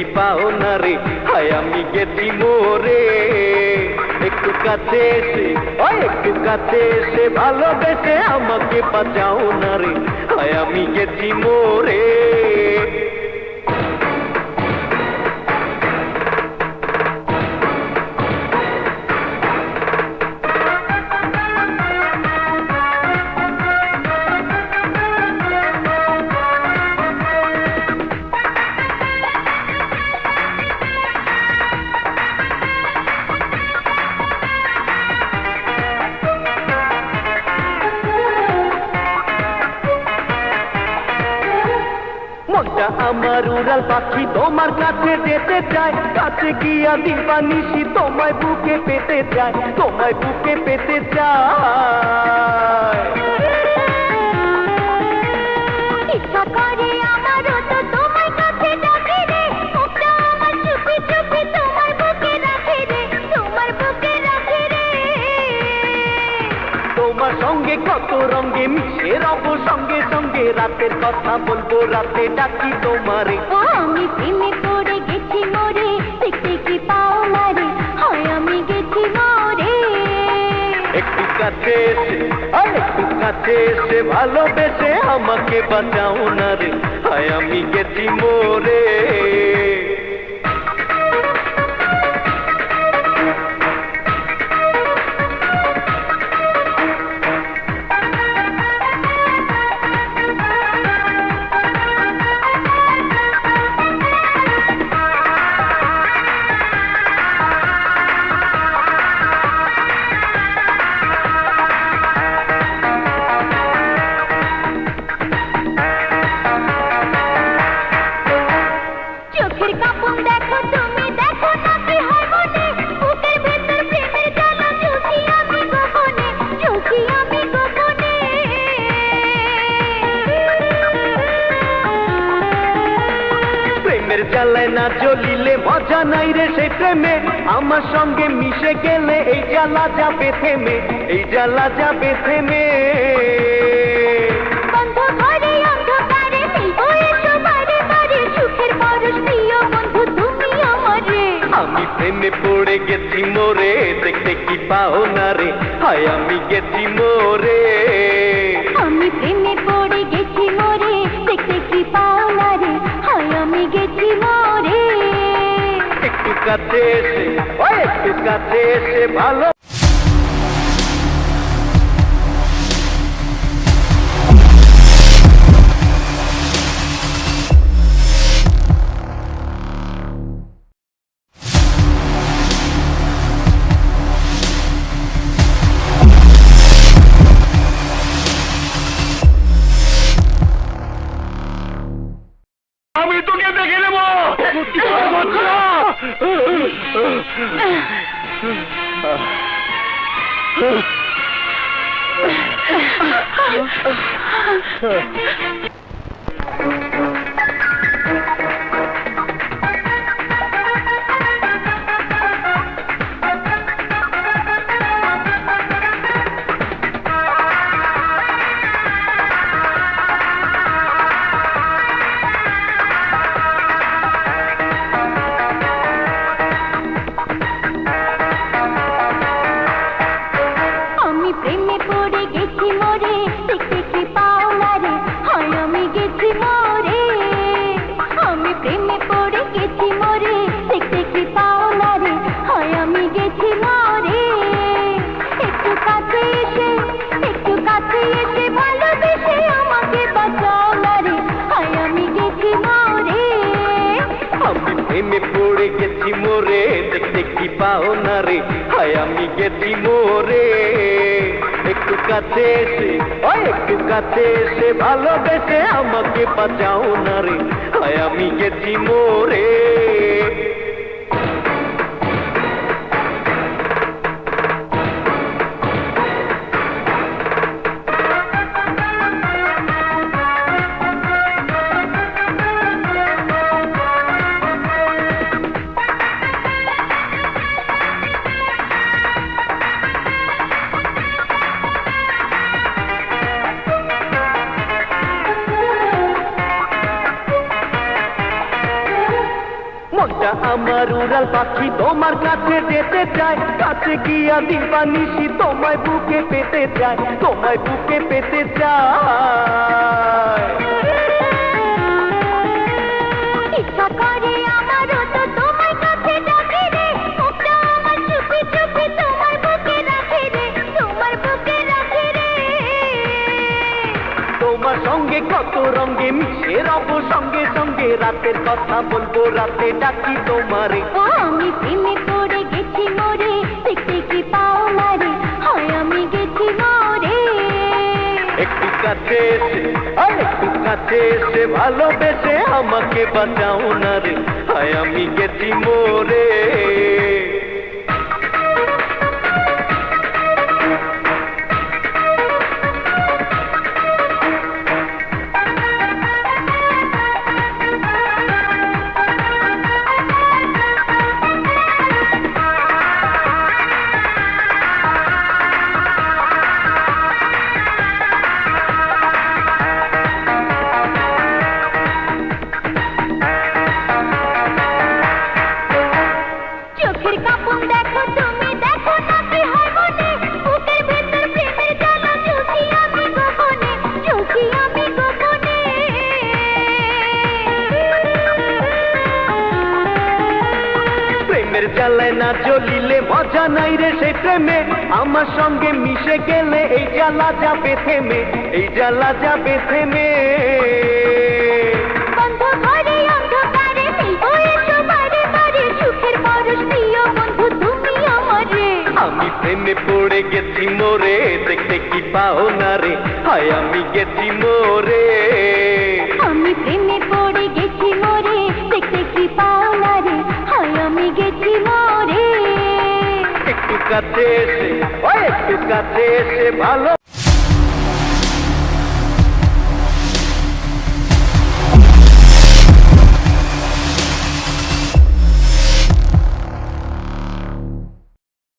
দেখতে কি পাও না রে, হায় আমি গেছি মোরে। একটু কাছে এসে একটু কাছে এসে ভালোবেসে আমাকে বাঁচাও না রে, হায় আমি গেছি মোরে। মনটা আমার উড়াল পাখি তোমার কাছে যেতে চায়। কাছে গিয়া দিবা নিশি, তোমায় বুকে পেতে চায়, তোমায় বুকে পেতে চায়। রঙে রব সঙ্গে সঙ্গে রাতের কথা বলব রাতে ডাকি তোমারে। ও আমি প্রেমে পড়ে গেছি মোরে দেখতে কি পাও না রে হয় আমি গেছি মোরে। একটু কাছে এসে আর একটু কাছে এসে ভালোবেসে আমাকে বাঁচাও না রে। হায় আমি গেছি মোরে। প্রেমের জ্বালায় না জ্বলিলে মজা নাই রে সেই প্রেমে। আমার সঙ্গে মিশে গেলে এই জ্বালা যাবে থেমে এই জ্বালা যাবে থেমে। আমি প্রেমে পড়ে গেছি মোরে দেখতে কি পাও না কাছে এসে ও একটু কাছে এসে ভালো আমি প্রেমে পড়ে গেছি মোরে, দেখতে কি পাও না রে? হায়, আমি গেছি মোরে। একটু কাছে এসে ও একটু কাছে এসে ভালোবেসে আমাকে বাঁচাও না রে। হায়, আমি গেছি মোরে। উড়াল পাখি তোমার কাছে যেতে চায়, কাছে গিয়া দিবা নিশি তোমায় বুকে পেতে চায়, তোমায় বুকে পেতে চায়। রাতের কথা বলব রাতে ডাকি তোমারে। আমি প্রেমে পড়ে গেছি মোরে দেখতে কি পাও মারে হয় আমি গেছি মোরে। একটু কাছে এসে আর একটু কাছে এসে ভালোবেসে আমাকে বাঁচাও না রে। হয় আমি গেছি মোরে। প্রেমের জ্বালায় না জ্বলিলে মজা নাই রে সেই প্রেমে। আমার সঙ্গে মিশে গেলে এই জ্বালা যাবে থেমে, এই জ্বালা যাবে থেমে। গেছি মোরে দেখতে কি পাও না রে? হায় আমি গেছি মোরে। আমি প্রেমে পড়ে গেছি মোরে দেখতে কি পাও না রে? হয় আমি গেছি মোরে। একটু কাছে এসে একটু কাছে এসে ভালো